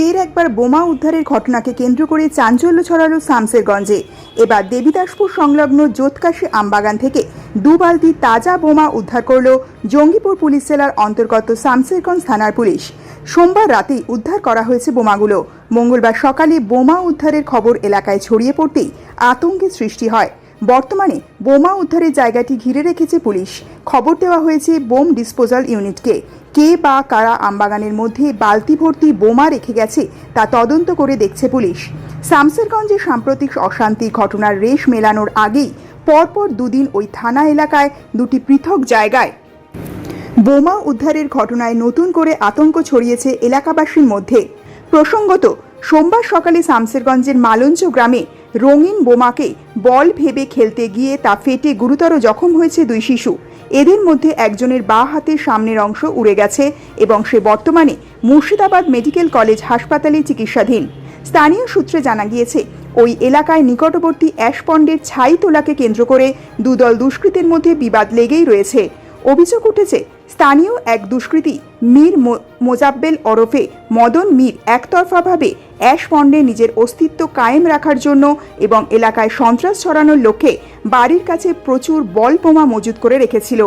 ফের একবার বোমা উদ্ধারের ঘটনাকে কেন্দ্র করে চাঞ্চল্য ছড়ালো শামসেরগঞ্জে। এবার দেবীদাসপুর সংলগ্ন জোতকাশী আমবাগান থেকে দু বালতি তাজা বোমা উদ্ধার করল জঙ্গিপুর পুলিশ জেলার অন্তর্গত শামসেরগঞ্জ থানার পুলিশ। সোমবার রাতেই উদ্ধার করা হয়েছে বোমাগুলো। মঙ্গলবার সকালে বোমা উদ্ধারের খবর এলাকায় ছড়িয়ে পড়তেই আতঙ্কের সৃষ্টি হয়। বর্তমানে বোমা উদ্ধারের জায়গাটি ঘিরে রেখেছে পুলিশ। খবর দেওয়া হয়েছে বোম ডিসপোজাল ইউনিটকে। কে বা কারা আমবাগানের মধ্যে বালতি ভর্তি বোমা রেখে গেছে তা তদন্ত করে দেখছে পুলিশ। শামসেরগঞ্জে সাম্প্রতিক অশান্তির ঘটনার রেশ মেলানোর আগেই পরপর দুদিন ওই থানা এলাকায় দুটি পৃথক জায়গায় বোমা উদ্ধারের ঘটনায় নতুন করে আতঙ্ক ছড়িয়েছে এলাকাবাসীর মধ্যে। প্রসঙ্গত, সোমবার সকালে শামসেরগঞ্জের মালঞ্চ গ্রামে রঙিন বোমাকে বল ভেবে খেলতে গিয়ে তা ফেটে গুরুতর জখম হয়েছে দুই শিশু। এদের মধ্যে একজনের বাঁ হাতের সামনের অংশ উড়ে গেছে এবং সে বর্তমানে মুর্শিদাবাদ মেডিকেল কলেজ হাসপাতালে চিকিৎসাধীন। স্থানীয় সূত্রে জানা গিয়েছে, ওই এলাকায় নিকটবর্তী অ্যাশপন্ডের ছাই তোলাকে কেন্দ্র করে দুদল দুষ্কৃতের মধ্যে বিবাদ লেগেই রয়েছে। অভিযোগ উঠেছে স্থানীয় এক দুষ্কৃতী মীর মোজাব্বেল ওরফে মদন মীর একতরফাভাবে অ্যাশ পণ্ডে নিজের অস্তিত্ব কায়েম রাখার জন্য এবং এলাকায় সন্ত্রাস ছড়ানোর লক্ষ্যে বাড়ির কাছে প্রচুর বল বোমা মজুত করে রেখেছিল।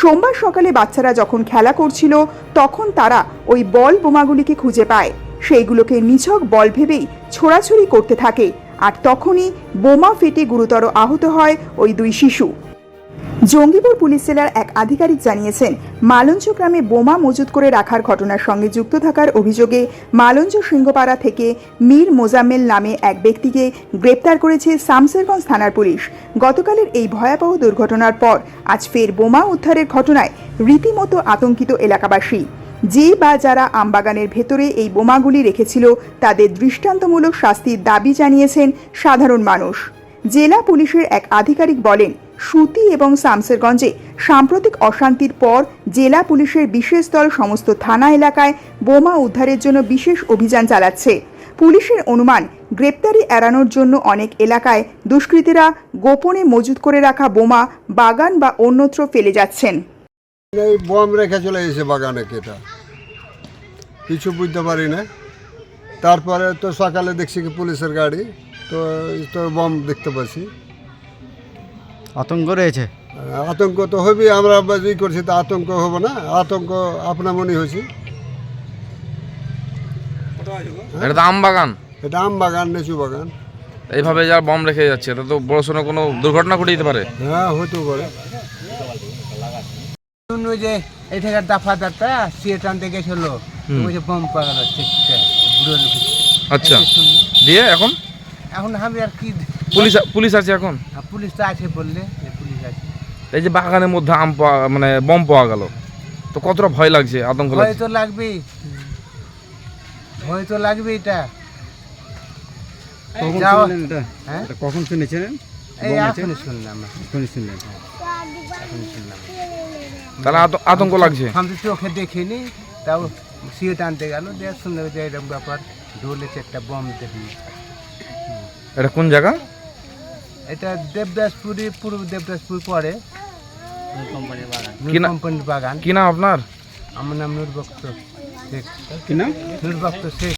সোমবার সকালে বাচ্চারা যখন খেলা করছিল, তখন তারা ওই বল বোমাগুলিকে খুঁজে পায়। সেইগুলোকে নিছক বল ভেবেই ছোড়াছুড়ি করতে থাকে। আর তখনই বোমা ফেটে গুরুতর আহত হয় ওই দুই শিশু। জঙ্গিপুর পুলিশ জেলার এক আধিকারিক জানিয়েছেন, মালঞ্চ গ্রামে বোমা মজুত করে রাখার ঘটনার সঙ্গে যুক্ত থাকার অভিযোগে মালঞ্চ সিংহপাড়া থেকে মীর মোজাম্মেল নামে এক ব্যক্তিকে গ্রেপ্তার করেছে শামসেরগঞ্জ থানার পুলিশ। গতকালের এই ভয়াবহ দুর্ঘটনার পর আজ ফের বোমা উদ্ধারের ঘটনায় রীতিমতো আতঙ্কিত এলাকাবাসী। যে বা যারা আমবাগানের ভেতরে এই বোমাগুলি রেখেছিল, তাদের দৃষ্টান্তমূলক শাস্তির দাবি জানিয়েছেন সাধারণ মানুষ। জেলা পুলিশের এক আধিকারিক বলেন সুতি এবং শামসেরগঞ্জে সাম্প্রতিক অশান্তির পর জেলা পুলিশের বিশেষ দল সমস্ত থানা এলাকায় বোমা উদ্ধারের জন্য বিশেষ অভিযান চালাচ্ছে। পুলিশের অনুমান, গ্রেপ্তারি এড়ানোর জন্য অনেক এলাকায় দুষ্কৃতীরা গোপনে মজুত করে রাখা বোমা বাগান বা অন্যত্র ফেলে যাচ্ছেন। বম রেখে চলে এসে বাগানে কেটা। কিছু বুঝতে পারি না। তারপরে তো সকালে দেখছি কি পুলিশের গাড়ি, তো তো বম দেখতে পাচ্ছি। আতঙ্ক রয়েছে? আতঙ্ক তো হবেই আমরা ই করছি তো আতঙ্ক হবে না আতঙ্ক আপনা মনে হয়েছি। এটা তো আম বাগান। এটা আম বাগান লিচু বাগান। এইভাবে যার বম রেখে যাচ্ছে এটা তো বড় সড়ো কোনো দুর্ঘটনা ঘটে যেতে পারে। হ্যাঁ হতেও পারে। শুনলো যে এই থেকে দাফা দাতা সিয়ে টানতে গেছিল ওই যে বম পাওয়া যাচ্ছে আচ্ছা। দিয়ে এখন? এখন আমি আর কি পুলিশ পুলিশ আছে এখন? আর পুলিশ তো আছে বললে যে পুলিশ আছে। এই যে বাগানের মধ্যে আম পাওয়া মানে বম পাওয়া গেল। তো কতটা ভয় লাগছে আতঙ্ক ভয় লাগছে? তো লাগবেই। ভয় তো লাগবে এটা। কখন হ্যাঁ? এটা কখন শুনেছিলেন শুনলাম শুনলাম। তাহলে আত- আতঙ্ক লাগছে? আমি তো চোখে দেখিনি তাও সিয়ে টানতে গেল। দিয়ে শুনলে যে এরকম ব্যাপার। ডোলেছে একটা বম দেখি এটা কোন জায়গা? এটা দেবদাসপুরি পূর্ব দেবদাসপুর পরে। কি না- কোম্পানির বাগান। কি নাম আপনার? আমার নাম নুরভক্ত শেখ। কি নাম? নুরভক্ত শেখ।